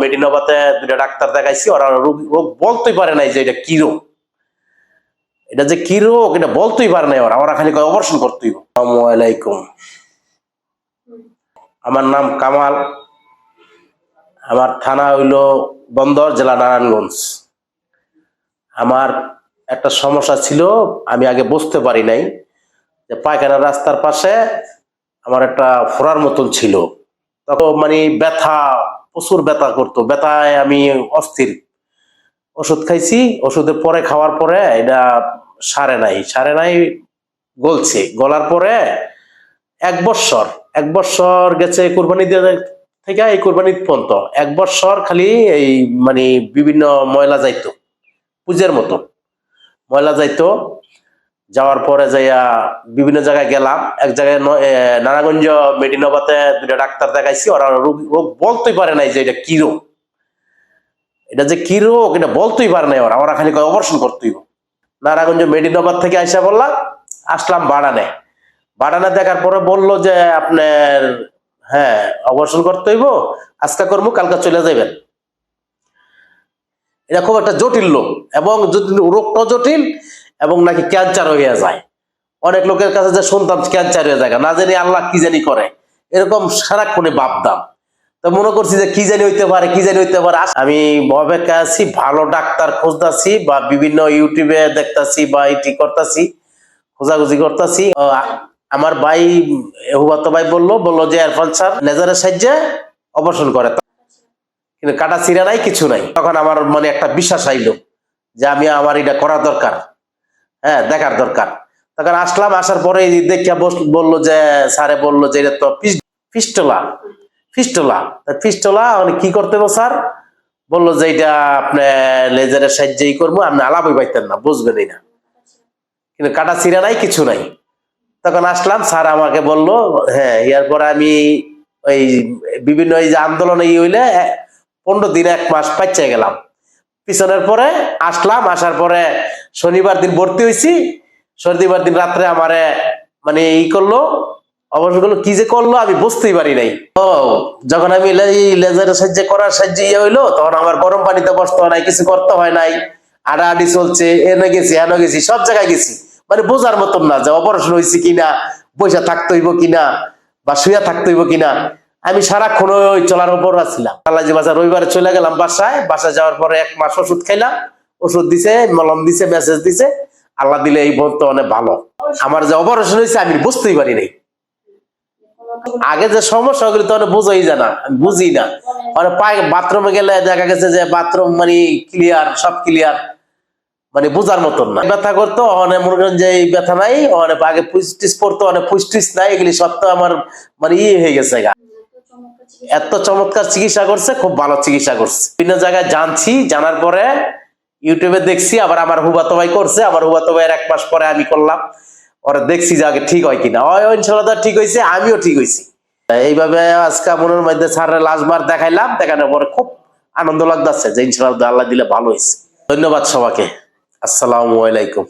মেডিনোভাতে দুটা ডাক্তার দেখাইছি, ওরা রোগ রোগ বলতেই পারে নাই যে এটা কি রোগ। এটা যে কি রোগ, এটা বলতেই পারে নাই ওরা। ওরা খালি অপারেশন করতেই আলাইকুম। আমার নাম কামাল। আমার থানা হইল বন্দর, জেলা নারায়ণগঞ্জ। আমার একটা সমস্যা ছিল, আমি আগে বুঝতে পারি নাই যে পায়খানা রাস্তার পাশে আমার একটা ফোড়ার মতন ছিল। তখন মানে ব্যথা প্রচুর ব্যথা করতো। ব্যথায় আমি অস্থির। ওষুধ খাইছি ওষুধের পরে খাওয়ার পরে এটা সারে নাই। সারে নাই গলছে। গলার পরে এক বৎসর এক বৎসর গেছে কোরবানি থেকে এই কোরবানি পর্যন্ত। এক বৎসর খালি এই মানে বিভিন্ন ময়লা যাইতো, পুজোর মতো। ময়লা যাইতো যাওয়ার পরে যাইয়া বিভিন্ন জায়গায় গেলাম। এক জায়গায় নারায়ণগঞ্জ মেডিনোভাতে দুটা ডাক্তার দেখাইছি। ওরা রোগ রোগ বলতেই পারে নাই যে এটা কি রোগ। এটা যে কি রোগ, এটা বলতেই পারে নাই ওরা। ওরা খালি অপারেশন করতেই নারায়ণগঞ্জ মেডিনোভাত থেকে আইসা বললাম, আসলাম বাড়ানে। বাড়ানে দেখার পরে বলল যে আপনার হ্যাঁ অপারেশন করতে হইব, আজকে করব কালকে চলে যাবেন এটা খুব একটা জটিল রোগ এবং রোগটা জটিল এবং নাকি ক্যান্সার হয়ে যায়। অনেক লোকের কাছে যে শুনতাম ক্যান্সার হয়ে যায়, না জানি আল্লাহ কি জানি করে। এরকম সারাক্ষণে ভাবতাম। তো মনে করছি যে কি জানি হইতে পারে, কি জানি হইতে পারে। আমি অপেক্ষা আছি, ভালো ডাক্তার খুঁজতাছি বা বিভিন্ন ইউটিউবে দেখতাছি বা এটি করতাছি, খোঁজাখুঁজি করতাছি। আমার ভাই হুবাতো ভাই বলল বলল যে এরফান স্যার লেজারের সাহায্যে অপারেশন করে। কিন্তু কাটা চিরা নাই, কিছু নাই। তখন আমার মানে একটা বিশ্বাস আইলো যে আমি আমার এটা করা দরকার। হ্যাঁ দেখার দরকার। তখন আসলাম, আসার পরে দেখিয়া বলল যে, স্যারে বলল যে, এটা তো পিস- পিস্টলা। পিস্টলা। পিস্টলা মানে কি করতে হবে স্যার? বলল যে, এটা আপনি লেজারের সাহায্যেই করব, আপনি আলাপই পাইতেন না, বুঝবেনই না। কিন্তু কাটা চিরা নাই, কিছু নাই। তখন আসলাম, স্যার আমাকে বলল হ্যাঁ ইয়ার পরে আমি ওই বিভিন্ন এই যে আন্দোলনে ই হইলে পনেরো দিন, এক মাস পাইচে গেলাম। পিছনের পরে আসলাম, আসার পরে শনিবার দিন ভর্তি হয়েছি শনিবার দিন রাত্রে আমারে মানে ই করল, অবশ্য করল, কি যে করল আমি বুঝতেই পারি নাই। ও যখন আমি লেজারের সাহায্যে করার সাহায্যে ইয়ে হইল, তখন আমার গরম পানিতে বসতে হয় নাই, কিছু করতে হয় নাই। আড়াআড়ি চলছে, এনে গেছি এনে গেছি, সব জায়গায় গেছি। মানে বোঝার মতন না যে অপারেশন হয়েছে কিনা বৈশা থাকতে হইব কিনা, বা শুয়া থাকতে হইব কিনা। আমি সারাক্ষণ ওই চলার উপর আছিলাম। আল্লাহ বাজার রবিবারে চলে গেলাম বাসায়। বাসায় যাওয়ার পরে এক মাস ওষুধ খাইলাম। ওষুধ দিছে, মলম দিছে, মেসেজ দিছে, আল্লাহ দিলে এই পর্যন্ত অনেক ভালো। আমার যে অপারেশন হয়েছে, আমি বুঝতেই পারি নাই। আগে যে সমস্যা ওগুলো তো অনেক বুঝাই যায় না বুঝি না। মানে পায় বাথরুমে গেলে দেখা গেছে যে বাথরুম মানে ক্লিয়ার সব ক্লিয়ার মানে বোঝার মতন না। ব্যথা করতো অনেক মনে করেন যে এই ব্যথা নাই অনেক আগে পুষ্টিস পড়তো অনেক পুষ্টিস নাই, এগুলি সব তো আমার মানে ইয়ে হয়ে গেছে গা। এত চমৎকার চিকিৎসা করছে, খুব ভালো চিকিৎসা করছে। বিভিন্ন জায়গায় জানছি, জানার পরে ইউটিউবে দেখছি, আবার আমার হুবাতো ভাই করছে আমার হুবাতো ভাইয়ের এক মাস পরে আমি করলাম। ওরা দেখছি যে আগে ঠিক হয় কিনা। ওই ইনশাল্লাহ ঠিক হয়েছে, আমিও ঠিক হয়েছি। এইভাবে আজকে মনের মধ্যে স্যারের লাস্টবার দেখাইলাম, দেখানোর পরে খুব আনন্দ লাগতেছে যে ইনশাল্লাহ আল্লাহ দিলে ভালো হয়েছে। ধন্যবাদ সবাইকে। আসসালামু আলাইকুম।